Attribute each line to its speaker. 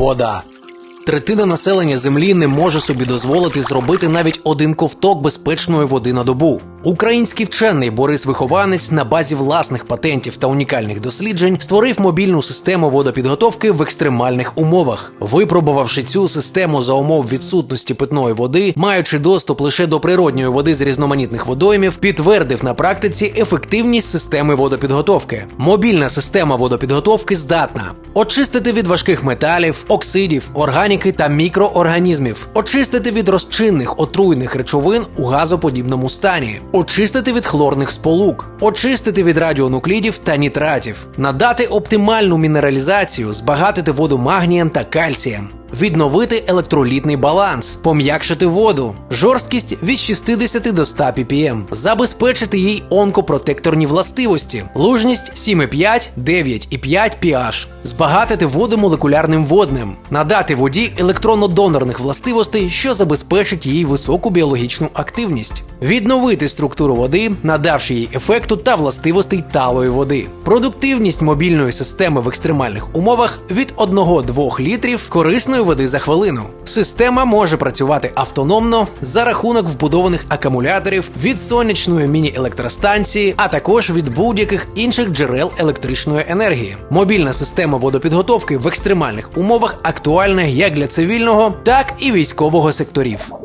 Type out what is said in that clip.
Speaker 1: Вода. Третина населення землі не може собі дозволити зробити навіть один ковток безпечної води на добу. Український вчений Борис Вихованець на базі власних патентів та унікальних досліджень створив мобільну систему водопідготовки в екстремальних умовах. Випробувавши цю систему за умов відсутності питної води, маючи доступ лише до природньої води з різноманітних водоймів, підтвердив на практиці ефективність системи водопідготовки. Мобільна система водопідготовки здатна очистити від важких металів, оксидів, органіки та мікроорганізмів, очистити від розчинних отруйних речовин у газоподібному стані, очистити від хлорних сполук, очистити від радіонуклідів та нітратів, надати оптимальну мінералізацію, збагатити воду магнієм та кальцієм. Відновити електролітний баланс, пом'якшити воду, жорсткість від 60 до 100 ppm, забезпечити їй онкопротекторні властивості, лужність 7,5, 9,5 pH, збагатити воду молекулярним водним, надати воді електронно-донорних властивостей, що забезпечить їй високу біологічну активність, відновити структуру води, надавши їй ефекту та властивостей талої води. Продуктивність мобільної системи в екстремальних умовах від 1-2 літрів корисної води за хвилину. Система може працювати автономно за рахунок вбудованих акумуляторів від сонячної міні-електростанції, а також від будь-яких інших джерел електричної енергії. Мобільна система водопідготовки в екстремальних умовах актуальна як для цивільного, так і військового секторів.